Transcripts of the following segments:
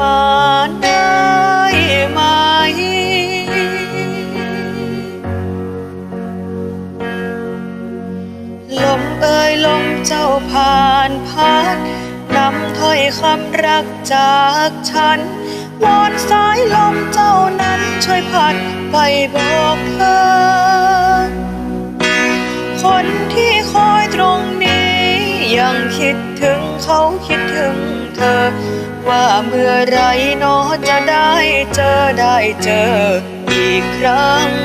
มาได้ไหม ลมเอ่ยลมเจ้าผ่านพัดนำถ้อยคำรักจากฉัน วอนสายลมเจ้านั้นช่วยพัดไปบอกเธอ ยังคิดถึงเขาคิดถึงเธอ ว่าเมื่อไรเนอจะได้เจอได้เจออีกครั้ง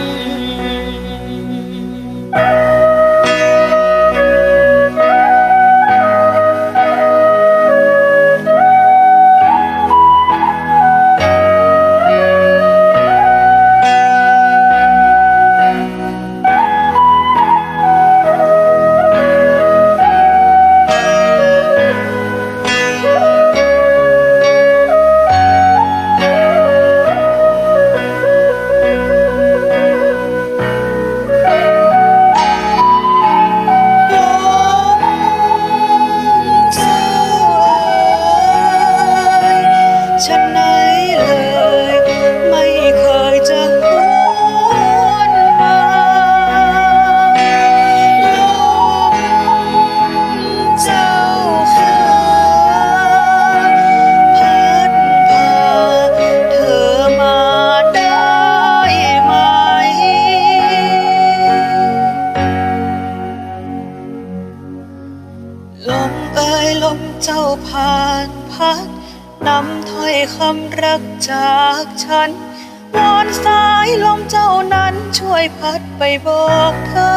เจ้าผ่านพัดนำถ้อยคำรักจากฉันวอนสายลมเจ้านั้นช่วยพัดไปบอกเธอ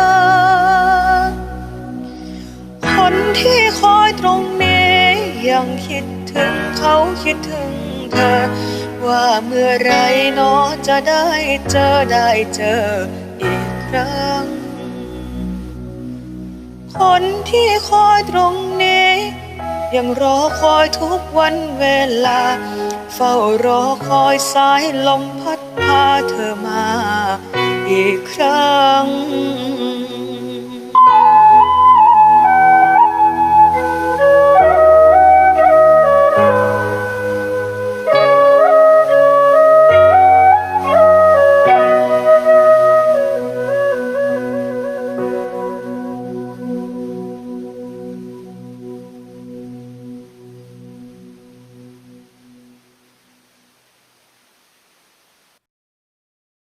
คนที่คอยตรงนี้ยังคิดถึงเขาคิดถึงเธอ ว่าเมื่อไรเนอจะได้เจอได้เจออีกครั้ง คนที่คอยตรงนี้ ยังรอคอยทุกวันเวลา เฝ้ารอคอยสายลมพัดพาเธอมา อีกครั้ง